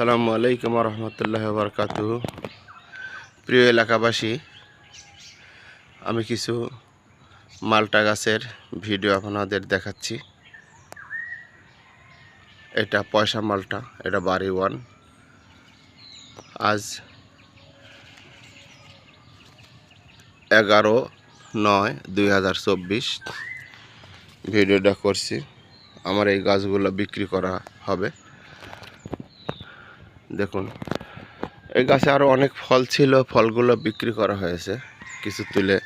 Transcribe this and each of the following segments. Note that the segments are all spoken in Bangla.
সালামু আলাইকুম রহমতুল্লাহ বরকাত প্রিয় এলাকাবাসী, আমি কিছু মালটা গাছের ভিডিও আপনাদের দেখাচ্ছি। এটা পয়সা মালটা, এটা বাড়ি ওয়ান। আজ এগারো নয় দুই ভিডিওটা করছি। আমার এই গাছগুলো বিক্রি করা হবে। দেখুন, এই গাছে আরও অনেক ফল ছিল, ফলগুলো বিক্রি করা হয়েছে। কিছু তুলে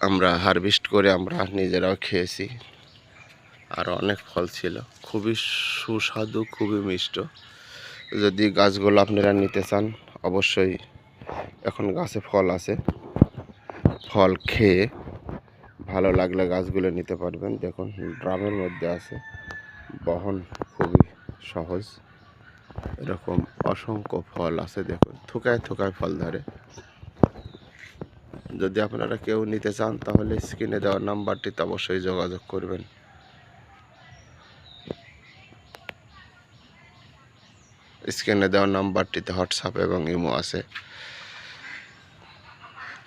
আমরা হারভেস্ট করে আমরা নিজেরাও খেয়েছি। আর অনেক ফল ছিল, খুবই সুস্বাদু, খুবই মিষ্ট। যদি গাছগুলো আপনারা নিতে চান, অবশ্যই এখন গাছে ফল আছে। ফল খেয়ে ভালো লাগলে গাছগুলো নিতে পারবেন। দেখুন, ড্রামের মধ্যে আছে। বহন খুবই সহজ। এরকম অসংখ্য ফল আছে, দেখুন, থোকায় থোকায় ফল ধরে। যদি আপনারা কেউ নিতে চান, তাহলে স্ক্রিনে দেওয়া নাম্বারটিতে অবশ্যই যোগাযোগ করবেন। স্ক্রিনে দেওয়া নাম্বারটিতে হোয়াটসঅ্যাপ এবং ইমো আছে।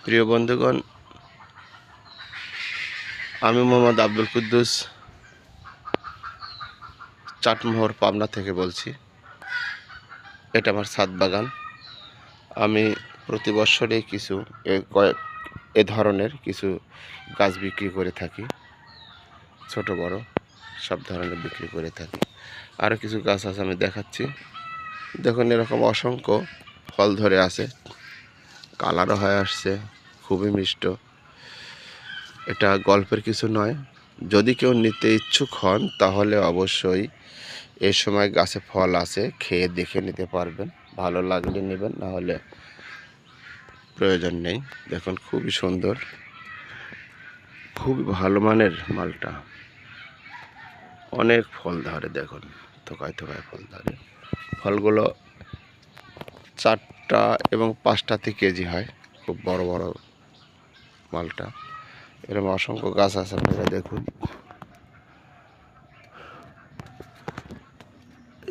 প্রিয় বন্ধুগণ, আমি মোহাম্মদ আব্দুল কুদ্দুস, চাটমোহর পাবনা থেকে বলছি। এটা আমার ছাদ বাগান। আমি প্রতি বছরই কিছু কয়েক, এ ধরনের কিছু গাছ বিক্রি করে থাকি। ছোট, বড়, সব ধরনের বিক্রি করে থাকি। আরও কিছু গাছ আছে আমি দেখাচ্ছি। দেখুন, এরকম অসংখ্য ফল ধরে আছে। কালারও হয়ে আসছে, খুবই মিষ্ট। এটা গল্পের কিছু নয়। যদি কেউ নিতে ইচ্ছুক হন, তাহলে অবশ্যই এই সময় গাছে ফল আছে, খেয়ে দেখে নিতে পারবেন। ভালো লাগলে নেবেন না হলে প্রয়োজন নেই। দেখুন, খুবই সুন্দর। খুবই ভালো মানের মালটা। অনেক ফল ধরে, দেখুন, থোকায় থোকায় ফল ধরে। ফলগুলো চারটা এবং পাঁচটাতে কেজি হয়, খুব বড় বড় মালটা। এরকম অসংখ্য গাছ আছে আপনারা দেখুন।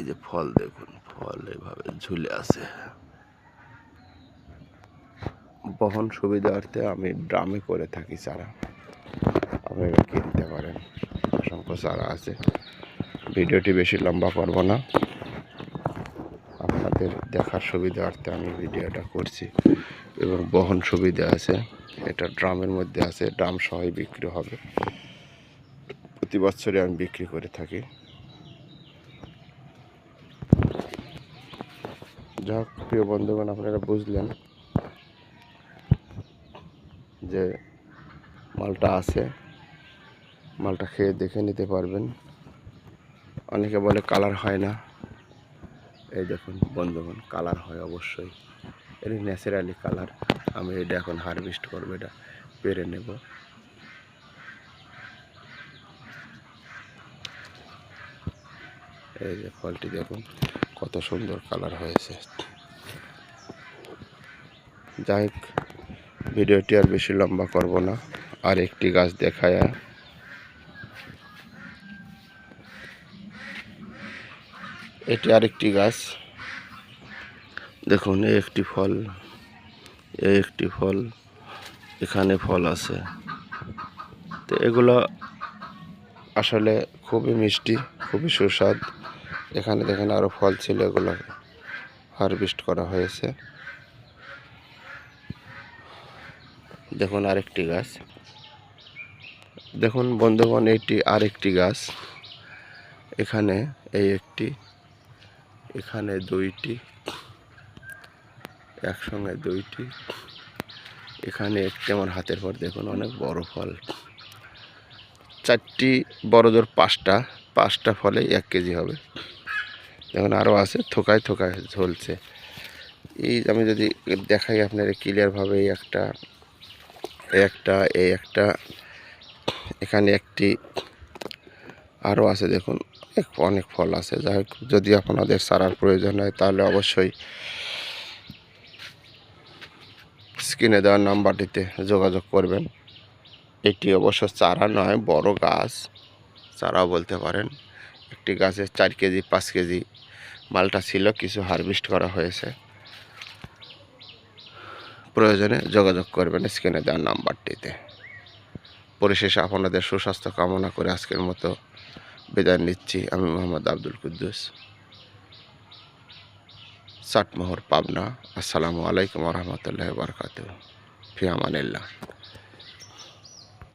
এই যে ফল দেখুন, ফল এভাবে ঝুলে আছে। বহন সুবিধার্থে আমি ড্রামে করে থাকি চারা। আপনারা কিনতে পারেন। অসংখ্য চারা আছে। ভিডিওটি বেশি লম্বা করব না। আপনাদের দেখার সুবিধার্থে আমি ভিডিওটা করছি। এবং বহন সুবিধা আছে। এটা ড্রামের মধ্যে আছে। ড্রাম সহই বিক্রি হবে। প্রতি বছরে আমি বিক্রি করে থাকি। হোক প্রিয় বন্ধুগণ, আপনারা বুঝলেন যে মালটা আছে, মালটা খেয়ে দেখে নিতে পারবেন। অনেকে বলে কালার হয় না। এই দেখুন বন্ধুগণ, কালার হয় অবশ্যই। এটা ন্যাচারালি কালার। আমি এটা এখন হারভেস্ট করব, এটা পেরে নেব। এই যে ফলটি দেখুন। কত সুন্দর কালার হয়েছে। যাই ভিডিওটি আর বেশি লম্বা করব না। আর একটি গাছ দেখায় এটি আরেকটি গাছ। দেখুন এই একটি ফল এই একটি ফল, এখানে ফল আছে। তো এগুলো আসলে খুবই মিষ্টি, খুবই সুস্বাদ। এখানে দেখেন আরও ফল ছিল, এগুলো হারভেস্ট করা হয়েছে। দেখুন আরেকটি গাছ। দেখুন বন্ধুগণ, এটি আরেকটি গাছ। এখানে এই একটি, এখানে দুইটি, একসঙ্গে দুইটি। এখানে একটি আমার হাতের পর, দেখুন অনেক বড় ফল। চারটি বড় জোর পাঁচটা পাঁচটা ফলে এক কেজি হবে। দেখুন আরও আছে, থোকায় থোকায় ঝলছে এই আমি যদি দেখাই আপনার ক্লিয়ারভাবে এই একটা একটা, এই একটা, এখানে একটি আরও আছে দেখুন অনেক ফল আছে। যাই হোক, যদি আপনাদের সারার প্রয়োজন হয় তাহলে অবশ্যই স্ক্রিনে দেওয়ার নাম্বারটিতে যোগাযোগ করবেন। এটি অবশ্য চারা নয়, বড় গাছ। চারাও বলতে পারেন। একটি গাছে চার কেজি, পাঁচ কেজি মালটা ছিল, কিছু হারভেস্ট করা হয়েছে। প্রয়োজনে যোগাযোগ করবেন স্ক্রিনে দেওয়ার নাম্বারটিতে। পরিশেষে আপনাদের সুস্বাস্থ্য কামনা করে আজকের মতো বিদায় নিচ্ছি। আমি মোহাম্মদ আব্দুল কুদ্দুস। চাটমোহর পাবনা। আসসালামু আলাইকুম রহমতুল্লাহ বরকাত ফি আমানিল্লাহ।